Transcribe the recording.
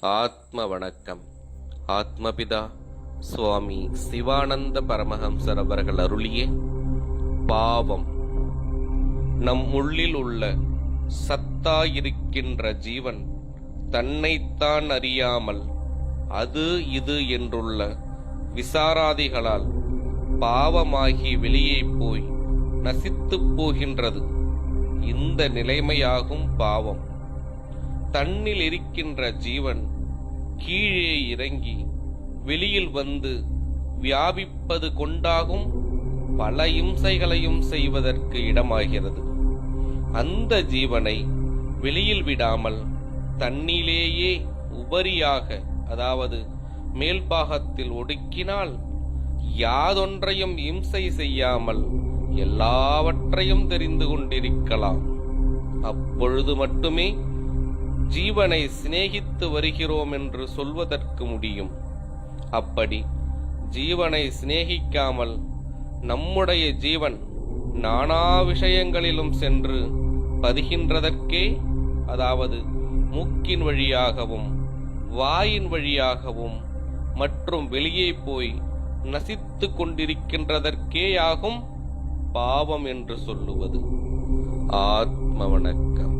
ஆத்ம வணக்கம் ஆத்மபிதா சுவாமி சிவானந்த பரமஹம்சர் அவர்கள் அருளிய பாவம். நம் உள்ளில் உள்ள சத்தாயிருக்கின்ற ஜீவன் தன்னைத்தான் அறியாமல் அது இது என்றுள்ள விசாராதிகளால் பாவமாகி வெளியே போய் நசித்துப் போகின்றது. இந்த நிலைமையாகும் பாவம். தன்னில் இருக்கின்ற ஜீவன் கீழே இறங்கி வெளியில் வந்து வியாபிப்பது கொண்டாகும் பல இம்சைகளையும் செய்வதற்கு இடமாகிறது. அந்த ஜீவனை வெளியில் விடாமல் தன்னிலேயே உபரியாக அதாவது மேல்பாகத்தில் ஒடுக்கினால் யாதொன்றையும் இம்சை செய்யாமல் எல்லாவற்றையும் தெரிந்து கொண்டிருக்கலாம். அப்பொழுது மட்டுமே ஜீவனை சிநேகித்து வருகிறோம் என்று சொல்வதற்கு முடியும். அப்படி ஜீவனை சிநேகிக்காமல் நம்முடைய ஜீவன் நானா விஷயங்களிலும் சென்று பதிகின்றதற்கே அதாவது மூக்கின் வழியாகவும் வாயின் வழியாகவும் மற்றும் வெளியே போய் நசித்து கொண்டிருக்கின்றதற்கேயாகும் பாவம் என்று சொல்லுவது. ஆத்ம வணக்கம்.